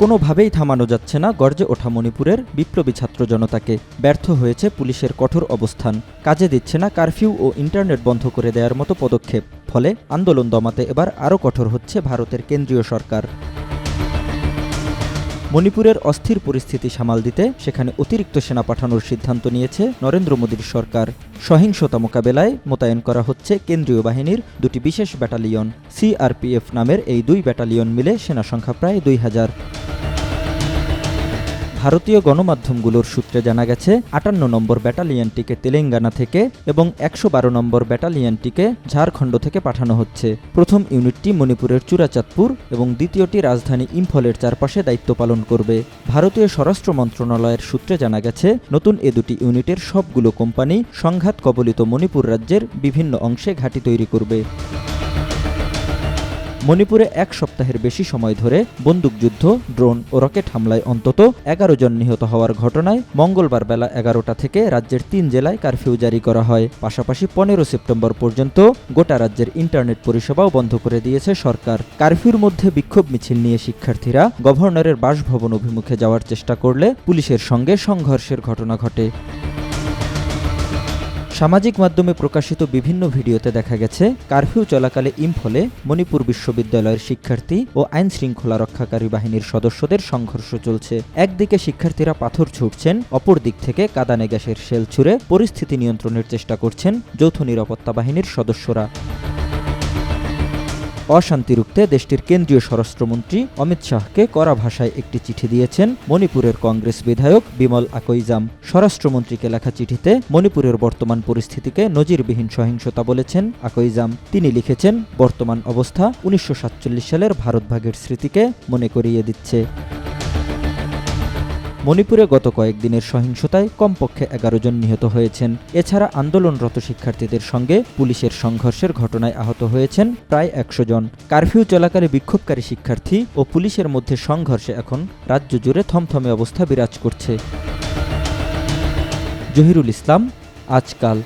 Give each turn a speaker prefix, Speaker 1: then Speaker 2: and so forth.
Speaker 1: কোনোভাবেই থামানো যাচ্ছে না গর্জে ওঠা মণিপুরের বিপ্লবী ছাত্র জনতাকে। ব্যর্থ হয়েছে পুলিশের কঠোর অবস্থান। কাজে দিচ্ছে না কারফিউ ও ইন্টারনেট বন্ধ করে দেওয়ার মতো পদক্ষেপ। ফলে আন্দোলন দমাতে এবার আরও কঠোর হচ্ছে ভারতের কেন্দ্রীয় সরকার। মণিপুরের অস্থির পরিস্থিতি সামাল দিতে সেখানে অতিরিক্ত সেনা পাঠানোর সিদ্ধান্ত নিয়েছে নরেন্দ্র মোদীর সরকার। সহিংসতা মোকাবেলায় মোতায়েন করা হচ্ছে কেন্দ্রীয় বাহিনীর দুটি বিশেষ ব্যাটালিয়ন। সিআরপিএফ নামের এই দুই ব্যাটালিয়ন মিলে সেনা সংখ্যা প্রায় দুই হাজার। ভারতীয় গণমাধ্যমগুলোর সূত্রে জানা গেছে, আটান্ন নম্বর ব্যাটালিয়নটিকে তেলেঙ্গানা থেকে এবং একশো বারো নম্বর ব্যাটালিয়নটিকে ঝাড়খণ্ড থেকে পাঠানো হচ্ছে। প্রথম ইউনিটটি মণিপুরের চূড়াচাঁদপুর এবং দ্বিতীয়টি রাজধানী ইম্ফলের চারপাশে দায়িত্ব পালন করবে। ভারতীয় স্বরাষ্ট্র মন্ত্রণালয়ের সূত্রে জানা গেছে, নতুন এ দুটি ইউনিটের সবগুলো কোম্পানি সংঘাত কবলিত মণিপুর রাজ্যের বিভিন্ন অংশে ঘাঁটি তৈরি করবে। মণিপুরে এক সপ্তাহের বেশি সময় ধরে বন্দুকযুদ্ধ ড্রোন ও রকেট হামলায় অন্তত এগারো জন নিহত হওয়ার ঘটনায় মঙ্গলবার বেলা এগারোটা থেকে রাজ্যের তিন জেলায় কারফিউ জারি করা হয়। পাশাপাশি পনেরো সেপ্টেম্বর পর্যন্ত গোটা রাজ্যের ইন্টারনেট পরিষেবাও বন্ধ করে দিয়েছে সরকার। কারফিউর মধ্যে বিক্ষোভ মিছিল নিয়ে শিক্ষার্থীরা গভর্নরের বাসভবন অভিমুখে যাওয়ার চেষ্টা করলে পুলিশের সঙ্গে সংঘর্ষের ঘটনা ঘটে। সামাজিক মাধ্যমে প্রকাশিত বিভিন্ন ভিডিওতে দেখা গেছে, কারফিউ চলাকালে ইম্ফলে মণিপুর বিশ্ববিদ্যালয়ের শিক্ষার্থী ও আইন শৃঙ্খলা রক্ষাকারী বাহিনীর সদস্যদের সংঘর্ষ চলছে। একদিকে শিক্ষার্থীরা পাথর ছুটছেন, অপর দিক থেকে কাদানে গ্যাসের শেল ছুড়ে পরিস্থিতি নিয়ন্ত্রণের চেষ্টা করছেন যৌথ নিরাপত্তা বাহিনীর সদস্যরা। অশান্তি রুখতে দেশটির কেন্দ্রীয় স্বরাষ্ট্রমন্ত্রী অমিত শাহকে কড়া ভাষায় একটি চিঠি দিয়েছেন মণিপুরের কংগ্রেস বিধায়ক বিমল আকইজাম। স্বরাষ্ট্রমন্ত্রীকে লেখা চিঠিতে মণিপুরের বর্তমান পরিস্থিতিকে নজিরবিহীন সহিংসতা বলেছেন আকইজাম। তিনি লিখেছেন, বর্তমান অবস্থা উনিশশো সাতচল্লিশ সালের ভারতভাগের স্মৃতিকে মনে করিয়ে দিচ্ছে। মণিপুরে গত কয়েকদিনের সহিংসতায় কমপক্ষে এগারো জন নিহত হয়েছেন। এছাড়া আন্দোলনরত শিক্ষার্থীদের সঙ্গে পুলিশের সংঘর্ষের ঘটনায় আহত হয়েছেন প্রায় একশো জন। কারফিউ চলাকালে বিক্ষোভকারী শিক্ষার্থী ও পুলিশের মধ্যে সংঘর্ষে এখন রাজ্য জুড়ে থমথমে অবস্থা বিরাজ করছে। জহিরুল ইসলাম, আজকাল